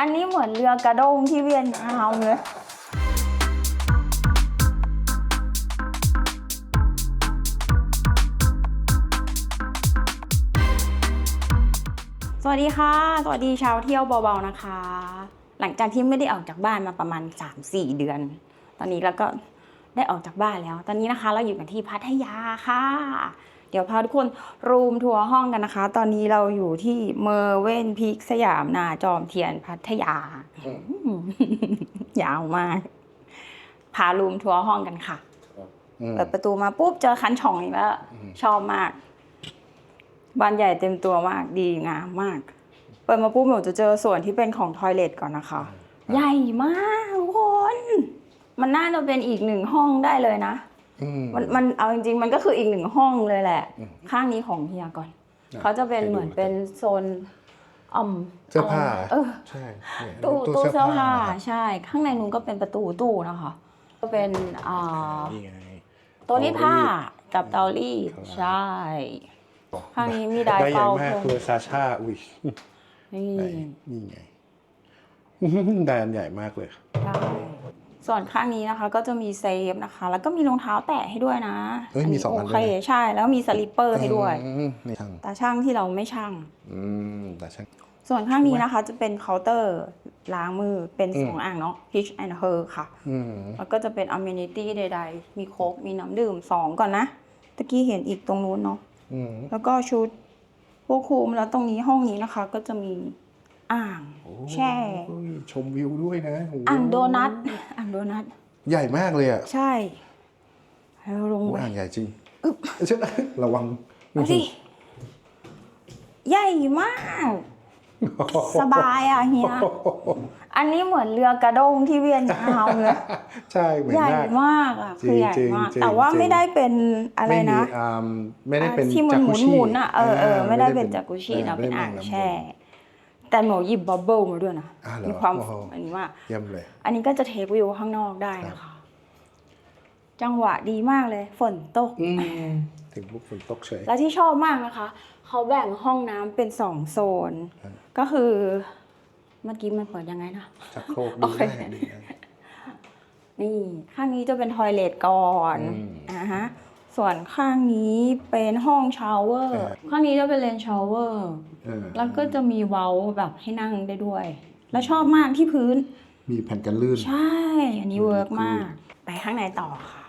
อันนี้เหมือนเรือกระด้งที่เวียดนามเลยสวัสดีค่ะ สวัสดีชาวเที่ยวเบาๆนะคะ หลังจากที่ไม่ได้ออกจากบ้านมาประมาณ 3-4 เดือน ตอนนี้เราก็ได้ออกจากบ้านแล้ว ตอนนี้นะคะเราอยู่กันที่พัทยาค่ะ เดี๋ยวพาทุกคนรูมทัวร์ห้องกันนะคะ ตอนนี้เราอยู่ที่เมอร์เวนพิกสยามนาจอมเทียนพัทยา ยาวมาก พารูมทัวร์ห้องกันค่ะอืมเปิดประตูมาปุ๊บเจอคันช่องอีกแล้ว ชอบมากบานใหญ่เต็มตัวมากดีงามมาก เปิดมาปุ๊บหนูจะเจอส่วนที่เป็นของทอยเลทก่อนนะคะ ใหญ่มากทุกคน มันน่าจะเป็นอีกหนึ่งห้องได้เลยนะอื มมันมันเอาจริงๆ มันก็คืออีกหนึ่งห้องเลยแหละอืมข้างนี้ของเฮียก่อนอะเขาจะเป็นให้ดูเหมือนเป็นโซนอ่อมเสื้อผ้าเออใช่เนี่ยตู้ตู้เสื้อผ้านะครับใช่ ข้างในนู้นก็เป็นประตูตู้นะคะก็เป็นอ่านี่ไงตัวรีดผ้าเตารีดกับเตารีดครับใช่ข้างนี้มีไดร์ได้ใหญ่เป่ามากผมคือซาชาอุ้ยนี่ไหนนี่ไงแดนใหญ่มากเลยใช่ ส่วนข้างนี้นะคะก็จะมีเซฟนะคะ แล้วก็มีรองเท้าแตะให้ด้วยนะเฮ้ยมีสองอันโอด้เควยนะใช่แล้วมีสลิปเปอร์ให้ด้วยอืมนี่ทางตาช่างที่เราไม่ช่างอืมแต่ช่างส่วนข้างนี้นะคะจะเป็นเคาน์เตอร์ล้างมือเป็นอืมสองอ่างเนาะ Peach and Her ค่ะอืมแล้วก็จะเป็น amenity ใด ๆ มีโค้กมีน้ำดื่มสองก่อนนะตะกี้เห็นอีกตรงนู้นเนาะอืมแล้วก็ชุดพวกคุมแล้วตรงนี้ห้องนี้นะคะ ก็จะมี อ่างโอ้แช่ยชมวิวด้วยนะโโหอ่างโดนัทอ่างโดนัทใหญ่มากเลยอะใช่แล้วลงโอ้ไปอ่างใหญ่จริงเชื่อระวังดูสิใหญ่มาก สบายอะเฮีย อันนี้เหมือนเรือกระด้งที่เวียดนามเลยใช่เหมือนใหญ่มาก มากอะจริงคือใหญ่จริงมาก จริงแต่ว่าจริง ไม่ได้เป็นอะไรไม่มีนะ อ่าไม่ได้เป็นอ่าที่มันหมุนจากุหมุนชิๆอะเออเออไม่ได้เป็นอ่จากกุชินะไม่เป็นได้อ่างลำบแช่ แต่หนูหยิบบับเบิ้ลมาด้วยนะ อ่าเหรอมีความโอ้โห อันนี้มากเยี่ยมเลย อันนี้ก็จะเทควิวข้างนอกได้นะคะ จังหวะดีมากเลย ฝนตก อืมถึงปุ๊บฝนตกเฉย และที่ชอบมากนะคะ เขาแบ่งห้องน้ำเป็นสองโซน ครับ ก็คือเมื่อกี้มันเปิดยังไงนะ ชักโครกโอดีเคมากดีมากนี่ ข้างนี้จะเป็นทอยเลทก่อนอืม อ่าฮะ ส่วนข้างนี้เป็นห้องชาวเวอร์เออข้างนี้จะเป็นเลนชาวเวอร์เออแล้วก็จะมีเว้าแบบให้นั่งได้ด้วย แล้วชอบมากที่พื้น มีแผ่นกันลื่น ใช่ อันนี้อืมเวิร์กมาก ไปข้างในต่อค่ะ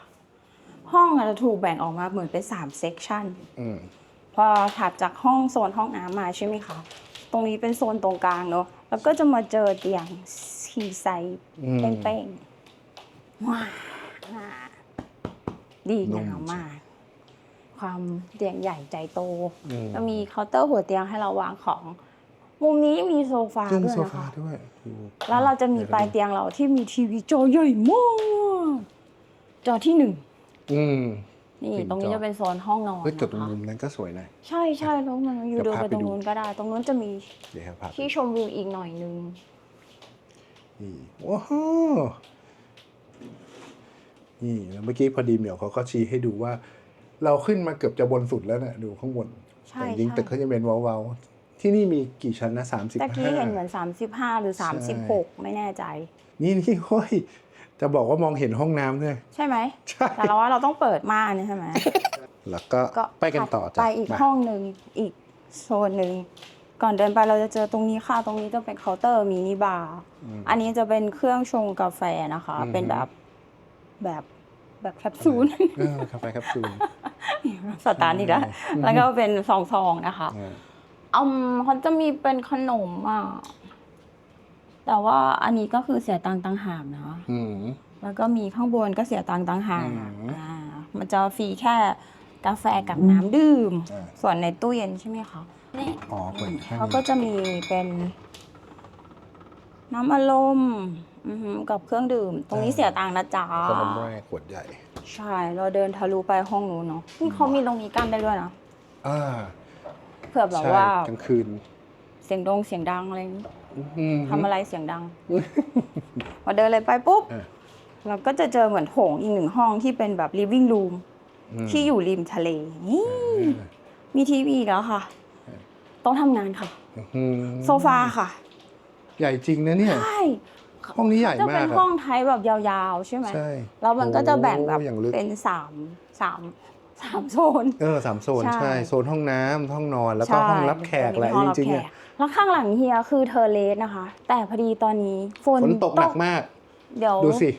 ห้องอะจะถูกแบ่งออกมาเหมือนเป็นสามเซกชันอืมพอถัดจากห้องโซนห้องน้ำมาใช่ไหมคะตรงนี้เป็นโซนตรงกลางเนอะแล้วก็จะมาเจอเตียงสีไซส์อืมเป้งๆว้าว ดีนุ่ม งามมาก ความเตียงใหญ่ใจโต อืมแล้วมีเคาน์เตอร์หัวเตียงให้เราวางของ มุมนี้มีโซฟาซึ่งด้วยโซนะฟาคะ ด้วยโอ้แล้วเราจะมีปลายเตียงเราที่มีทีวีจอใหญ่มาก จอที่หนึ่ง อืม นี่จริงตรงนี้จอ จะเป็นโซนห้องนอนเฮ้ยแต่ตรงนะคะมุมนั้นก็สวยนะ ใช่ใช่ตรงนั้นอยู่เดี๋ดูยวไปพาไปตรงดู นู้นก็ได้ ตรงนู้นจะมีเดี๋ยวครับภาพที่ชมวิวอีกหน่อยนึง นี่ว้าว นี่แล้วเมื่อกี้พอดีเหมียวเขาก็ชี้ให้ดูว่า เราขึ้นมาเกือบจะบนสุดแล้วนะดูข้างบนใช่แต่จริงใช่ตึกเขาจะเป็นเว้าๆที่นี่มีกี่ชั้นนะสามสิบตะกี้ห้าเห็นเหมือน35หรือใช่36ไม่แน่ใจ นี่นี่เฮ้ยจะบอกว่ามองเห็นห้องน้ำด้วยใช่ไหมใช่แต่เราว่าเราต้องเปิดม่านนี่ใช่ไหมแล้วก็ก็ไปกันต่อถัดจ้ะไปอีกมาห้องหนึ่งอีกโซนหนึ่งก่อนเดินไปเราจะเจอตรงนี้ค่ะ ตรงนี้จะเป็นเคาน์เตอร์มินิบาร์อืมอันนี้จะเป็นเครื่องชงกาแฟนะคะอือฮึเป็นแบบ แบบแบบแคปซูลเออครับไปครับซูนสตาร์ทอีกแล้วแล้วก็เป็นซองๆนะคะอ่าอืมเขาจะมีเป็นขนมอะแต่ว่าอันนี้ก็คือเสียตังค์ต่างหากนะอืมแล้วก็มีข้างบนก็เสียตังค์ต่างหากอืมอ่ามันจะฟรีแค่กาแฟกับน้ำดื่มอ่าส่วนในตู้เย็นใช่ไหมคะนี่อ๋อเปิดข้างเขาก็จะมีเป็น น้ำอารมณ์อือหือกับเครื่องดื่ม ตรงนี้เสียตังค์นะจ๊ะขนมแรกขวดใหญ่ใช่ เราเดินทะลุไปห้องนู้นเนาะนี่เขามีตรงนี้กั้นได้ด้วยนะอ่าเผื่อแบบใช่ว่ากลางคืนเสียงดงเสียงดังอะไรอย่างงี้อืม ทำอะไรเสียงดังพอเดินเลยไปปุ๊บ อะ เราก็จะเจอเหมือนโถงอีกหนึ่งห้องที่เป็นแบบ living room มที่อยู่ริมทะเล นี่มีทีวีอีกแล้วค่ะโต๊ะทำงานค่ะ อืมโซฟาค่ะ ใหญ่จริงนะเนี่ย ใช่ห้องนี้ใหญ่จะมาเป็กนอะห้องไทยแบบยาวๆ ใช่ไหมใช่ แล้วมันก็จะแบ่งแบบโอ้อย่างลึก เป็นสามสามสามโซน เออสามโซนใช่ ใช่โซนห้องน้ำห้องนอนแล้วก็ห้องรับแขกแหละห้จองบริงๆแขเนี่ยกแล้วข้างหลังเฮียคือเทอร์เลสนะคะ แต่พอดีตอนนี้ฝนฝนตกหนักมาก เดี๋ยว ดูสิ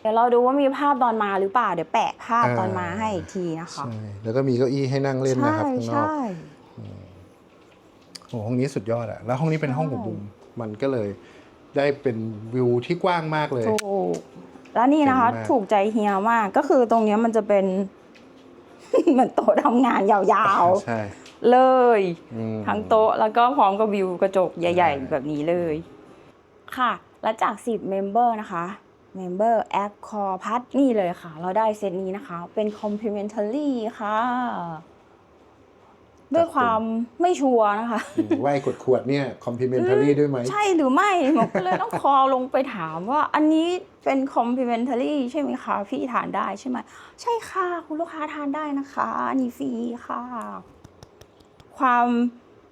เดี๋ยวเราดูว่ามีภาพตอนมาหรือเปล่า เดี๋ยวแปะภาพอ่าตอนมาให้อีกทีนะคะ ใช่แล้วก็มีเก้าอี้ให้นั่งเล่นนะครับข้างนอกใช่ โอ้ห้องนี้สุดยอดอะแล้วห้องนี้เป็นห้องของบุม มันก็เลยได้เป็นวิวที่กว้างมากเลย ถูกแล้วนี่นะคะ เจ๋งมาก ถูกใจเฮียมากก็คือตรงเนี้ยมันจะเป็น เหมือนโต๊ะทำงานยาวใช่ๆ เลย อืม ทั้งโต๊ะแล้วก็พร้อมกับวิวกระจกใหญ่ ใช่ ๆ แบบนี้เลย ค่ะ และจาก 10เมมเบอร์นะคะเมมเบอร์แอปคอพัดนี่เลยค่ะ เราได้เซตนี้นะคะ เป็น complimentary ค่ะ ด้วยความไม่ชัวร์นะคะอืมไหว้กดขวดเนี่ย complimentary ด้วยไหม ใช่หรือไม่หมก็เลยต้องคอลงไปถามว่า อันนี้เป็น complimentary ใช่ไหมคะพี่ทานได้ใช่ไหมใช่ค่ะคุณลูกค้าทานได้นะคะอันนี่ฟรีค่ะ ความ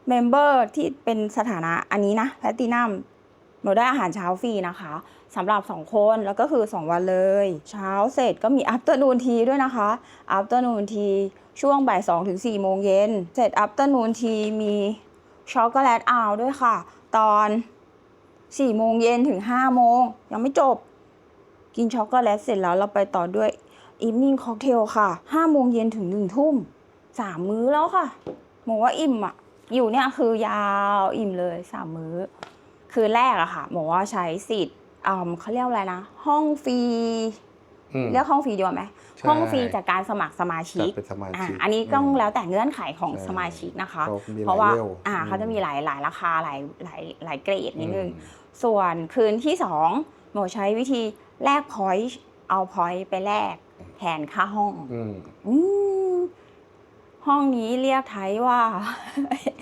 เมมเบอร์ที่เป็นสถานะอันนี้นะแพตตินัมหนูได้อาหารเช้าฟรีนะคะ สำหรับ 2 คนแล้วก็คือ 2 วันเลย เช้าเสร็จก็มี afternoon tea ด้วยนะคะ afternoon tea ช่วงบ่าย2ถึง4โมงเย็นเสร็จ afternoon tea มีช็อกโกแลตอาวด้วยค่ะ ตอน4โมงเย็นถึง5โมงยังไม่จบ กินช็อกโกแลตเสร็จแล้วเราไปต่อด้วย evening cocktail ค่ะ5โมงเย็นถึง1ทุ่ม3มื้อแล้วค่ะบอกว่าอิ่มอะอยู่เนี่ยคือยาวอิ่มเลย3มื้อ คือแรกอะค่ะบอว่าใช้สิทธิ์ อ่าเขาเรียกอะไรนะ ห้องฟรีอืม เรียกห้องฟรีดีกว่าไหมใช่ห้องฟรีจากการสมัครสมาชิกจัดเป็นสมาอ่าชิกอันนี้ต้องมแล้วแต่เงื่อนไขของใช่ สมาชิกนะคะเขามีเพราะว่าหลายเลเวลอ่าอืมเขาจะมีหลายหลายราคาหลายหลายหลายเกรดนิดนึง อืม ส่วนคืนที่สองหนูใช้วิธีแลกพอยต์เอาพอยต์ไปแลกแทนค่าห้องอืม อืมห้องนี้เรียกไทยว่า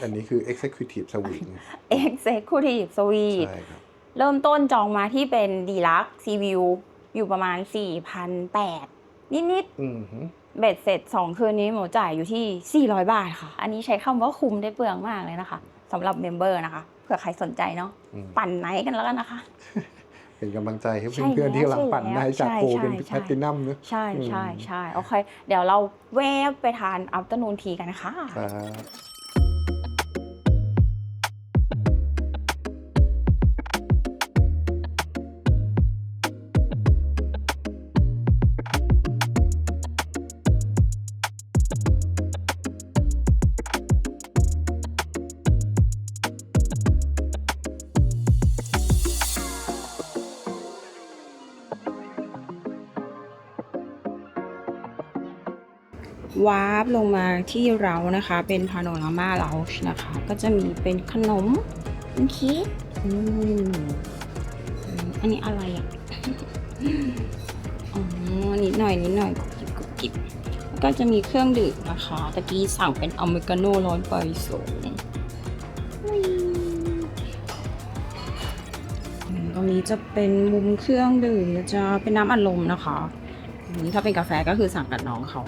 อันนี้คือ executive suite Executive Suite ใช่ครับ เริ่มต้นจองมาที่เป็นดีลักซีวิวอยู่ประมาณ 4,800 นิดอืมหือๆเบ็ดเสร็จ 2 คืนนี้หมูจ่ายอยู่ที่ 400 บาทค่ะ อันนี้ใช้คำว่าคุ้มได้เปลืองมากเลยนะคะสำหรับเมมเบอร์นะคะเผื่อใครสนใจเนาะอืมปั่นไหนกันแล้วกันนะคะ เป็นกำลังใจให้ใช่เพื่อนๆที่กำลังปั่นแล้วได้จากใช่โปรใช่เป็นใช่ แพลตินัมเนอะ ใช่ใช่อืมใช่โอเค เดี๋ยวเราเวฟไปทานอั t เ r n o o n ทีกันค่ะครับ วาร์ปลงมาที่เรานะคะ เป็นพาโนรามาเลาชนะคะ ก็จะมีเป็นขนมเป็นเค้กอืมอันนี้อะไรอะอ๋อนิดหน่อยนิดหน่อยกุบกิบกุบกิบแล้วก็จะมีเครื่องดื่มนะคะตะกี้สั่งเป็นอเมริกาโน่ร้อนไปสูงตรงนี้จะเป็นมุมเครื่องดื่มนะจะเป็นน้ำอัดลมนะคะ นี้ถ้าเป็นกาแฟก็คือสั่งกับน้องเขา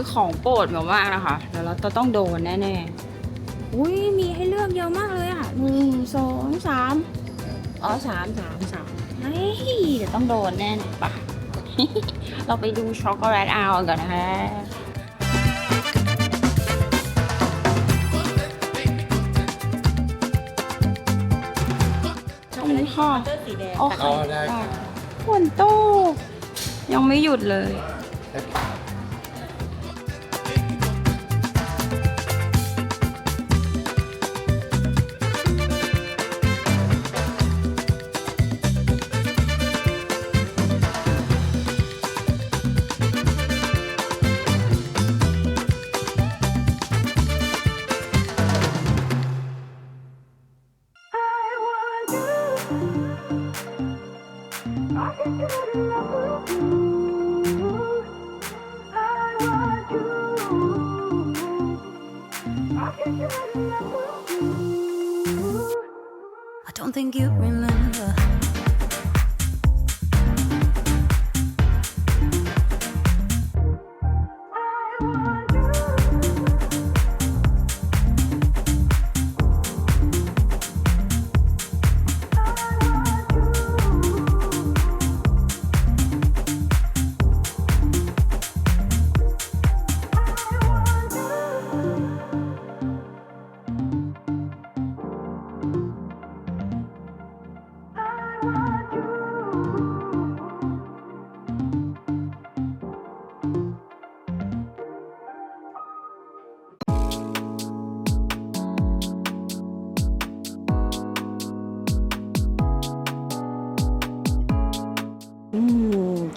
คือของโปรดแบบมากนะคะเดี๋ยวเราจะต้องโดนแน่ๆอุ้ยมีให้เลือกเยอะมากเลยอะหนึ่งสองสามอ๋อสามสามสามเฮ้ยเดี๋ยวต้องโดนแน่ๆปะเราไปดูช็อกโกแลตเอาก่อนนะคะอันนี้ค่ะโอเคอ๋อได้ครับฝนตกยังไม่หยุดเลย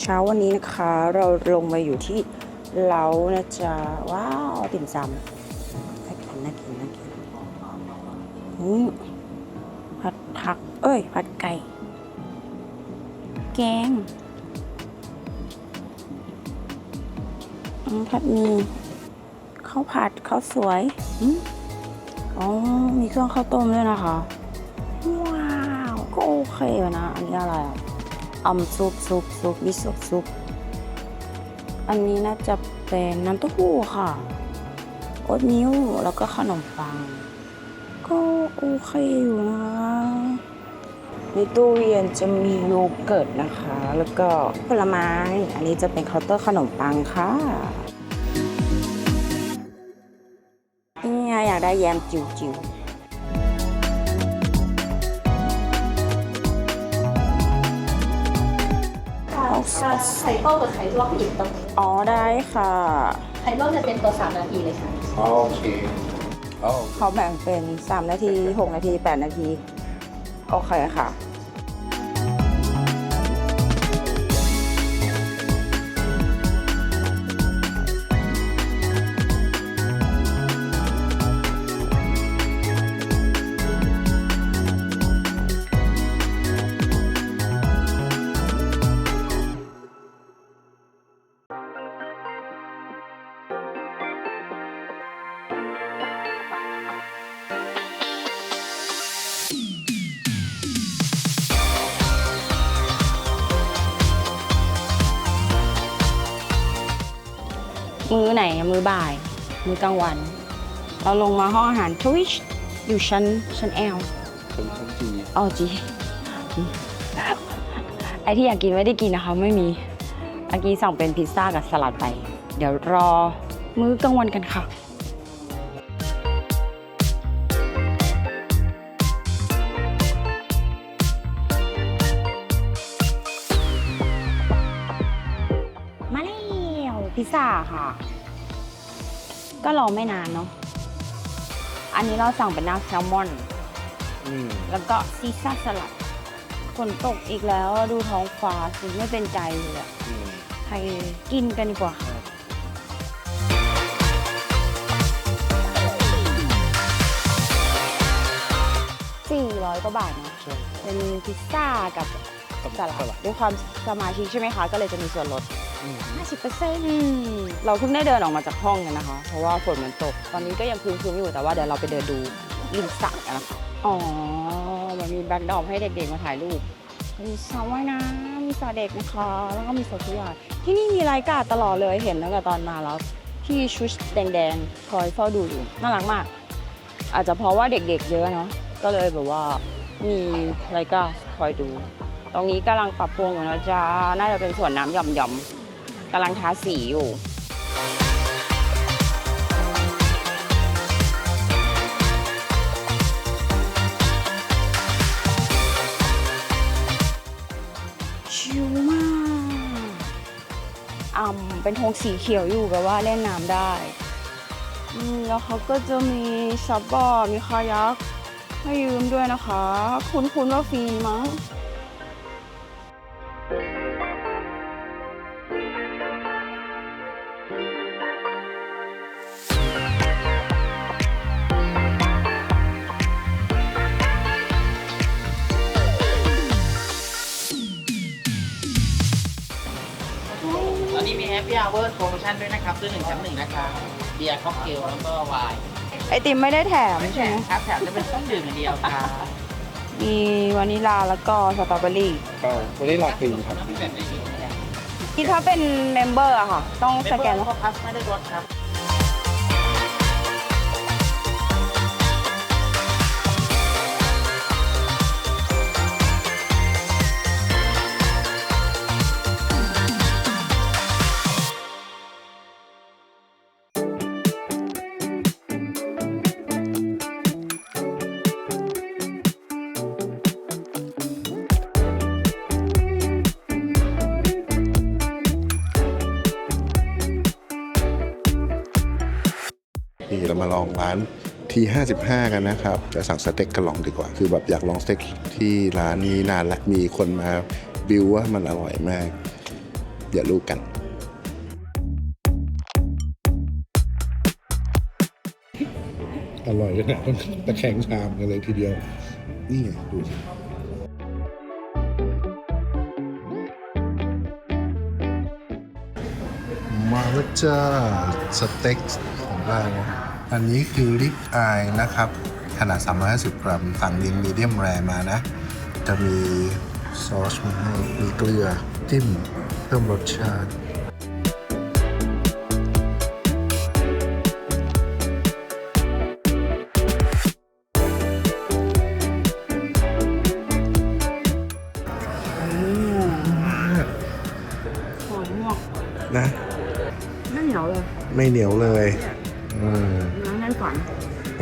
เช้าวันนี้นะคะ เราลงมาอยู่ที่เล้านะจ๊ะ ว้าวติ่มซำน่ากินน่ากินน่ากินอืมผัดผัก เอ้ย ผัดไก่ แกงอืมผัดหมีข้าวผัดข้าวสวยอ๋อ มีเครื่องข้าวต้มด้วยนะคะ ว้าว ก็โอเคอยู่นะ อันนี้อะไรอะ อมซุปซุปซุปมิโซะซุปอันนี้น่าจะเป็นน้ำเต้าหู้ค่ะโอ๊ตมิ้วแล้วก็ขนมปัง ก็โอเคอยู่นะในตู้เย็นจะมีโยเกิร์ตนะคะ แล้วก็ผลไม้ อันนี้จะเป็นเคาน์เตอร์ขนมปังค่ะนี่อยากได้แยมจิ๋วๆ ไข่ต้มกับไข่ลวกหยิบตรงนี้อ๋อได้ค่ะ ไข่ลวกจะเป็นตัวสามนาทีเลยค่ะ โอเคอ๋อเขาแบ่งเป็น 3 นาที 6 นาที 8 นาที โอเคค่ะ ไหนอะมื้อบ่าย มื้อกลางวัน เราลงมาห้องอาหารทวิชอยู่ชั้นชั้นแอลเป็นชั้นจีอ๋อจีไอที่อยากกินไม่ได้กินนะคะไม่มีอากีสั่งเป็นพิซซ่ากับสลัดไป เดี๋ยวรอมื้อกลางวันกันค่ะมาแล้วพิซซ่าค่ะ ก็รอไม่นานเนาะ อันนี้เราสั่งเป็นน้ำแซลมอน อืมแล้วก็ซีซ่าสลัดฝนตกอีกแล้วดูท้องฟ้าสิไม่เป็นใจเลยอะอืมใครกินกันดีกว่าค่ะสี่ร้อยกว่าบาทนะใช่เป็นพิซซ่ากับ สลัดด้วยความสมาชิกใช่ไหมคะ ก็เลยจะมีส่วนลดอืม50%เราเพิ่งได้เดินออกมาจากห้องกันนะคะ เพราะว่าฝนมันตก ตอนนี้ก็ยังครึ้มๆอยู่แต่ว่าเดี๋ยวเราไปเดินดูริมสระกันนะคะอ๋อ มันมีแบ็คดรอปให้เด็กๆมาถ่ายรูป มีสระว่ายน้ำมีสระเด็กนะคะ แล้วก็มีสวนทุกอย่างที่นี่มีรายการตลอดเลยเห็นตั้งแต่ตอนมาแล้วที่ชุดแดงๆคอยเฝ้าดูอยู่น่ารักมาก อาจจะเพราะว่าเด็กๆเยอะเนาะก็เลยแบบว่ามีรายการคอยดู ตรงนี้กำลังปรับปรุงอยู่นะจ๊ะน่าจะเป็นส่วนน้ำหย่อมๆกำลังทาสีอยู่ชิลมากอ่ำเป็นธงสีเขียวอยู่แบบว่าเล่นน้ำได้แล้วเขาก็จะมีซับบอร์ดมีคายักให้ยืมด้วยนะคะ คุ้นๆว่าฟรีมั้ง ตอนนี้มีแฮปปี้อเวอร์โปรโมชั่นด้วยนะครับ ซื้อหนึ่งแถมหนึ่งนะครับเบียร์ค็อกเกลแล้วก็ไวน์ไอติมไม่ได้แถมใช่ไหมครับแถมจะเป็นเครื่องดื่มอยเดียวครับ มีวานิลาแล้วก็สตรอเบอรี่ก็วันนี้ลาครีมครับน้ำพริกแบบไหนดีเนี่ยที่ถ้าเป็นเมมเบอร์อะค่ะ ต้องเมสมเบแกอนร์ก็พัสไม่ได้ลดครับ นี่เรามาลองร้านที่ 55 กันนะครับ จะสั่งสเต็กกระหล่องดีกว่า คือแบบอยากลองสเต็กที่ร้านนี้นานละมีคนมาบิวว่ามันอร่อยมากเดี๋ยวรู้กัน อร่อยขนาดต้องตะแคงชามกันเลยทีเดียว นี่ไงดูสิมาแล้วจ้าสเต็ก เรา อันนี้คือลิปอายนะครับ ขนาด 350 กรัม สั่งเรียงมีเดียมแรมานะ จะมีซอสมาให้มีเกลือจิ้มเพิ่มรสชาติหอมมากนะไม่เหนียวเลย ไม่เหนียวเลย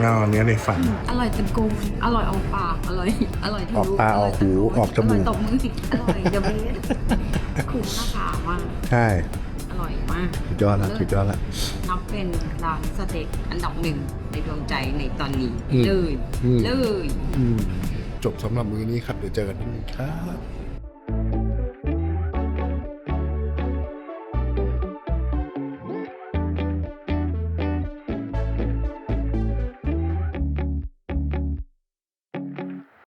เราอันเนี้ยในฝัน อร่อยจนโกงอร่อยออกปากอร่อย อร่อยทะลุออกตาออกหูออกจมูก ร่ยตบมืออร่อยจะเบสคุ้มราคามากใช่อร่อยมากสุดยอดละสุดยอดละ นับเป็นร้านสเต็กอันดับหนึ่งในดวงใจในตอนนี้อืมเลยอืม เลยอืมจบสำหรับมือนี้ครับ เดี๋ยวเจอกันที่นี่ครับ